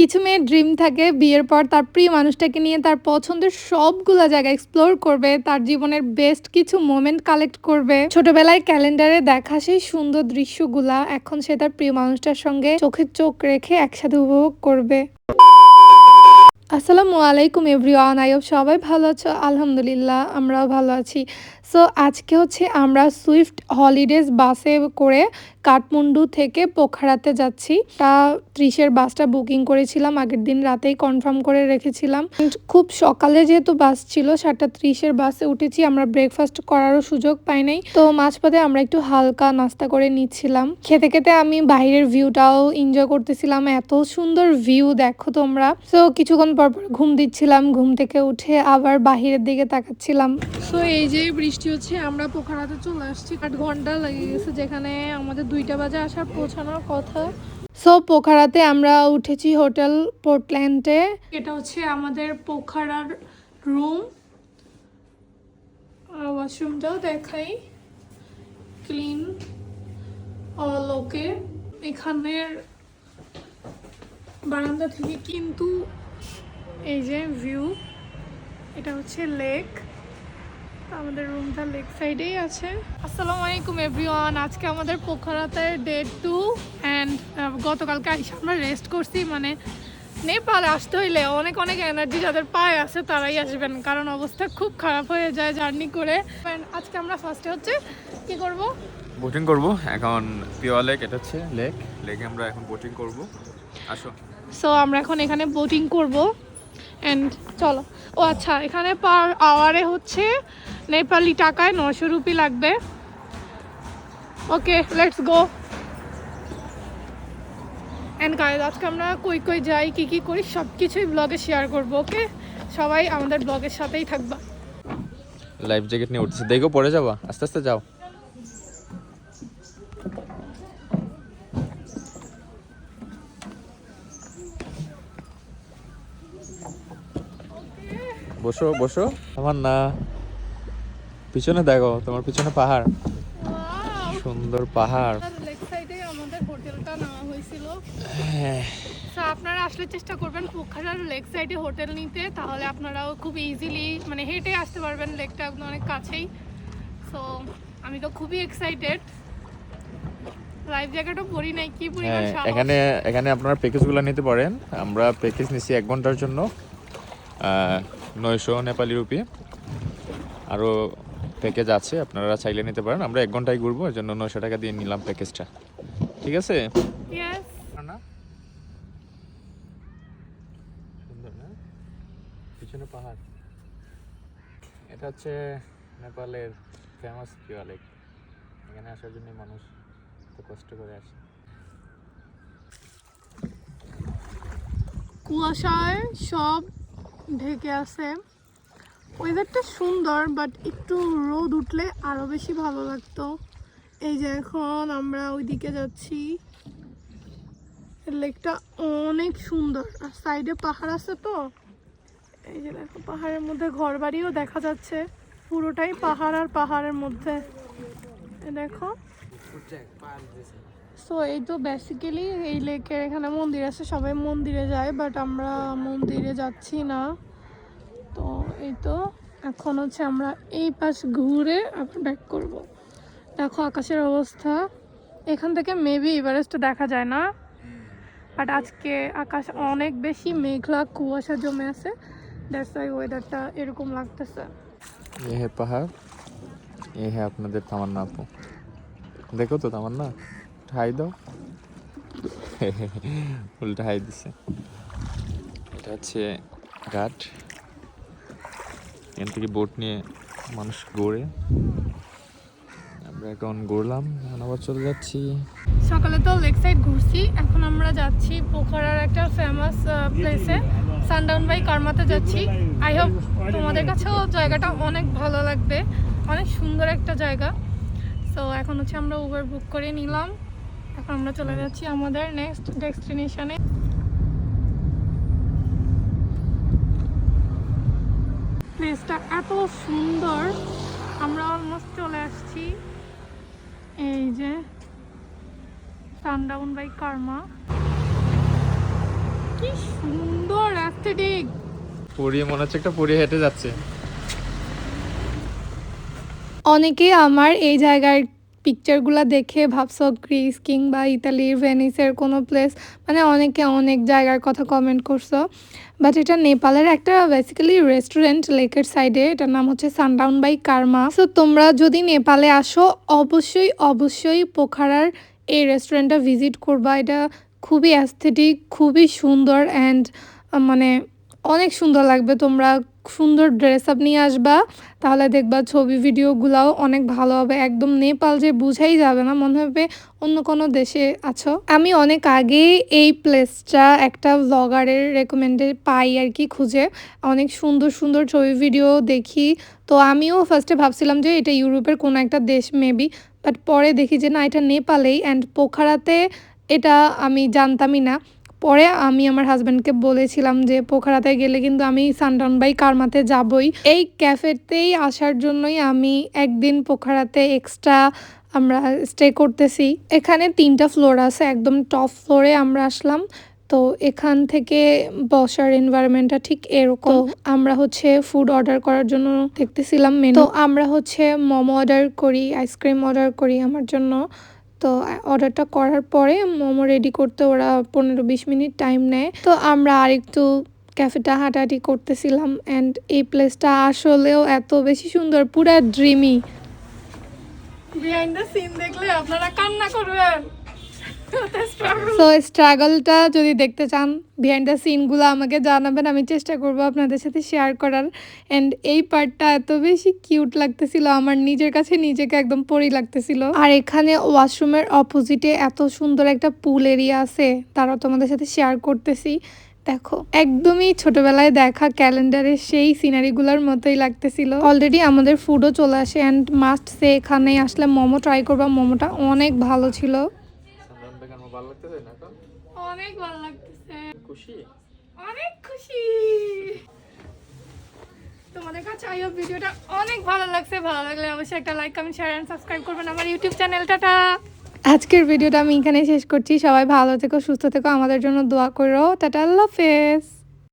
কিছু মেয়ের ড্রিম থাকে, বিয়ের পর তার প্রিয় মানুষটাকে নিয়ে তার পছন্দের সবগুলো জায়গা এক্সপ্লোর করবে, তার জীবনের বেস্ট কিছু মোমেন্ট কালেক্ট করবে। ছোটবেলায় ক্যালেন্ডারে দেখা সেই সুন্দর দৃশ্যগুলা, এখন সে তার প্রিয় মানুষটার সঙ্গে চোখে চোখ রেখে একসাথে উপভোগ করবে। আসসালামু আলাইকুম এভরিওয়ান আইব সবাই ভালো আছো। আলহামদুলিল্লাহ, আমরাও ভালো আছি। সো, আজকে হচ্ছে আমরা সুইফট হলিডেজ বাসে করে কাঠমান্ডু থেকে পোখারাতে যাচ্ছি। তা ত্রিশের বাসটা বুকিং করেছিলাম, আগের দিন রাতেই কনফার্ম করে রেখেছিলাম। খুব সকালে যেহেতু বাস ছিল, সাতটা ত্রিশের বাসে উঠেছি, আমরা ব্রেকফাস্ট করারও সুযোগ পাই নাই। তো মাঝপথে আমরা একটু হালকা নাস্তা করে নিচ্ছিলাম। খেতে খেতে আমি বাইরের ভিউটাও এনজয় করতেছিলাম, এত সুন্দর ভিউ দেখো তোমরা। সো কিছুক্ষণ পর পর ঘুম দিচ্ছিলাম ঘুম থেকে উঠে আবার বাহিরের দিকে তাকাচ্ছিলাম। তো এই যে বৃষ্টি হচ্ছে আমরা পোখারাতে চলে আসছি আট ঘণ্টা লেগে গেছে যেখানে আমাদের দুইটা বাজে আসার পৌঁছানোর কথা। সো পোখারাতে আমরা উঠেছি হোটেল পোর্টল্যান্ডে। এটা হচ্ছে আমাদের পোখারার রুম। ওয়াশরুমটাও দেখাই। Clean all okay. এখানের বারান্দা থেকে কিন্তু এই যে ভিউ এটা হচ্ছে লেক আমাদের রুমটা লেক সাইডেই আছে। আসসালামু আলাইকুম এভরিওয়ান আজকে আমাদের পোখরাতে ডে টু অ্যান্ড গতকালকে আইসা আমরা রেস্ট করছি। মানে নেপাল আসতে হইলে অনেক অনেক এনার্জি যাদের পায়ে আছে তারাই আসবেন। কারণ অবস্থা খুব খারাপ হয়ে যায় জার্নি করে। আজকে আমরা ফার্স্টে হচ্ছে কি করব? বোটিং করব। এখন পিওয়া লেক এটা হচ্ছে লেক লেকে আমরা এখন বোটিং করব। আসো। সো আমরা এখন এখানে বোটিং করব। অ্যান্ড চলো। ও আচ্ছা এখানে পার আওয়ারে হচ্ছে নেপালি টাকায় নশো রুপি লাগবে। Okay let's go and guys আজকে আমরা কই কই যাই, কী কী করি সব কিছুই ব্লগে শেয়ার করব ওকে সবাই আমাদের ব্লগের সাথেই থাকবা। লাইফ জ্যাকেট নিয়ে উঠছে। দেখো, পড়ে যাবা? আস্তে আস্তে যাও। বসো বসো। আমার না পিছনে দেখো তোমার পিছনে পাহাড়। সুন্দর পাহাড়। লেক সাইডে আমাদের হোটেলটা নেওয়া হয়েছিল। হ্যাঁ। তো আপনারা আসলে চেষ্টা করবেন পোখারার লেক সাইডে হোটেল নিতে তাহলে আপনারাও খুব ইজিলি মানে হেঁটে আসতে পারবেন লেকটা একদম অনেক কাছেই। সো আমি তো খুবই এক্সাইটেড লাইফ জ্যাকেটও পরি নাই কি পরিমাণ হ্যাঁ এখানে এখানে আপনারা প্যাকেজগুলো নিতে পারেন। আমরা প্যাকেজ নিছি এক ঘণ্টার জন্য। নয়শো নেপালি রুপি। আরও প্যাকেজ আছে আপনারা চাইলে নিতে পারেন। আমরা এক ঘন্টায় ঘুরবো এর জন্য নয়শো টাকা দিয়ে নিলাম প্যাকেজটা ঠিক আছে? সুন্দর না? পিছনে পাহাড়। এটা হচ্ছে নেপালের ফেমাস কিওয়া লেক এখানে আসার জন্য মানুষ তো কষ্ট করে আসে। কুয়াশায় সব ঢেকে আছে। ওয়েদারটা সুন্দর বাট একটু রোদ উঠলে আরও বেশি ভালো লাগতো। এই যে এখন আমরা ওইদিকে যাচ্ছি। লেকটা অনেক সুন্দর। আর সাইডে পাহাড় আছে তো। এই যে দেখো, পাহাড়ের মধ্যে ঘর বাড়িও দেখা যাচ্ছে। পুরোটাই পাহাড় আর পাহাড়ের মধ্যে। দেখো। সো এই তো বেসিক্যালি এই লেকের এখানে মন্দির আছে সবাই মন্দিরে যায় বাট আমরা মন্দিরে যাচ্ছি না তো এই তো এখন হচ্ছে আমরা এই পাশ ঘুরে আবার ব্যাক করব দেখো আকাশের অবস্থা এখান থেকে মেবি এভারেস্ট দেখা যায় না বাট আজকে আকাশ অনেক বেশি মেঘলা কুয়াশা জমে আছে দ্যাটস ওয়াই ওয়েদারটা এরকম লাগতেছে ये है पहाड़ ये है আপনাদের তামান্না আপু দেখো তো তামান্না হাই দাও। উল্টা হাই দিছে। এটা হচ্ছে ঘাট। এখান থেকে বোট নিয়ে মানুষ ঘোরে। আমরা এখন ঘুরলাম, এখন আবার চলে যাচ্ছি। সকালে তো লেক সাইড ঘুরছি, এখন আমরা যাচ্ছি পোখরার একটা ফেমাস প্লেসে সানডাউন বাই কারমাতে যাচ্ছি। আই হোপ তোমাদের কাছেও জায়গাটা অনেক ভালো লাগবে। অনেক সুন্দর একটা জায়গা। সো এখন হচ্ছে আমরা উবার বুক করে নিলাম। এখন আমরা চলে যাচ্ছি আমাদের নেক্সট ডেস্টিনেশনে প্লেসটা এত সুন্দর। আমরা অলমোস্ট চলে আসছি এই যে সানডাউন বাই কার্মা কি সুন্দর অ্যাস্থেটিক পুরী মনে হচ্ছে একটা পুরী হেঁটে যাচ্ছে। অনেকেই আমার এই জায়গার পিকচারগুলো দেখে ভাবছ গ্রিস কিংবা ইতালির ভেনিসের কোনো প্লেস মানে অনেকে অনেক জায়গার কথা কমেন্ট করছ। বাট এটা নেপালের একটা বেসিক্যালি রেস্টুরেন্ট লেকের সাইডে এটার নাম হচ্ছে সানডাউন বাই কার্মা সো তোমরা যদি নেপালে আসো, অবশ্যই অবশ্যই পোখারার এই রেস্টুরেন্টটা ভিজিট করবা। এটা খুবই অ্যাস্থেটিক খুবই সুন্দর অ্যান্ড মানে অনেক সুন্দর লাগবে তোমরা সুন্দর ড্রেস আপ নিয়ে আসবা, তাহলে দেখবা ছবি ভিডিওগুলাও অনেক ভালো হবে। একদম নেপাল যে বুঝাই যাবে না, মনে হবে অন্য কোনো দেশে আছো। আমি অনেক আগে এই প্লেসটা একটা ব্লগারের রেকমেন্ডে পাই আর কি খুঁজে। অনেক সুন্দর সুন্দর ছবি ভিডিও দেখি। তো আমিও ফার্স্টে ভাবছিলাম যে এটা ইউরোপের কোনো একটা দেশ মেবি বাট পরে দেখি যে না, এটা নেপালেই। অ্যান্ড পোখারাতে এটা আমি জানতামই না। পরে আমি আমার হাজব্যান্ডকে বলেছিলাম যে পোখারাতে গেলে কিন্তু আমি সানডাউন বাই কারমাতে যাবই। এই ক্যাফেতেই আসার জন্যই আমি একদিন পোখারাতে এক্সট্রা আমরা স্টে করতেছি। এখানে তিনটা ফ্লোর আছে একদম টপ ফ্লোরে আমরা আসলাম। তো এখান থেকে বসার এনভায়রনমেন্টটা ঠিক এরকম। আমরা হচ্ছে ফুড অর্ডার করার জন্য দেখতেছিলাম মেনু তো আমরা হচ্ছে মোমো অর্ডার করি আইসক্রিম অর্ডার করি আমার জন্য। তো অর্ডারটা করার পরে মোমো রেডি করতে ওরা পনেরো বিশ মিনিট টাইম নেয়। তো আমরা আরেকটু ক্যাফেটা হাঁটাহাঁটি করতেছিলাম অ্যান্ড এই প্লেসটা আসলেও এত বেশি সুন্দর, পুরা ড্রিমি বিহাইন্ড দ্য সিন দেখলে আপনারা কান্না করবেন। সো স্ট্রাগলটা যদি দেখতে চান বিহাইন্ড দ্য সিনগুলো আমাকে জানাবেন আমি চেষ্টা করব আপনাদের সাথে শেয়ার করার। অ্যান্ড এই পার্টটা এত বেশি কিউট লাগতেছিল আমার নিজের কাছে নিজেকে একদম পরি লাগতেছিল। আর এখানে ওয়াশরুমের অপোজিটে এত সুন্দর একটা পুল এরিয়া আছে তারাও তোমাদের সাথে শেয়ার করতেছি। দেখো একদমই ছোটবেলায় দেখা ক্যালেন্ডারের সেই সিনারিগুলোর মতোই লাগতেছিল। অলরেডি আমাদের ফুডও চলে আসে অ্যান্ড মাস্ট সে এখানে আসলে মোমো ট্রাই করবা মোমোটা অনেক ভালো ছিল সন্ধান বেকার আমার ভালো লাগতেছে না এখন অনেক ভালো লাগতেছে। খুশি? অনেক খুশি। তোমাদের কাছে আই হোপ ভিডিওটা অনেক ভালো লাগছে। ভালো লাগলে অবশ্যই একটা like comment share and subscribe করবেন আমার ইউটিউব চ্যানেলটা আজকের ভিডিওটা আমি এখানে শেষ করছি। সবাই ভালো থেকো সুস্থ থেকো আমাদের জন্য দোয়া করো। টাটা আল্লাহ হাফেজ।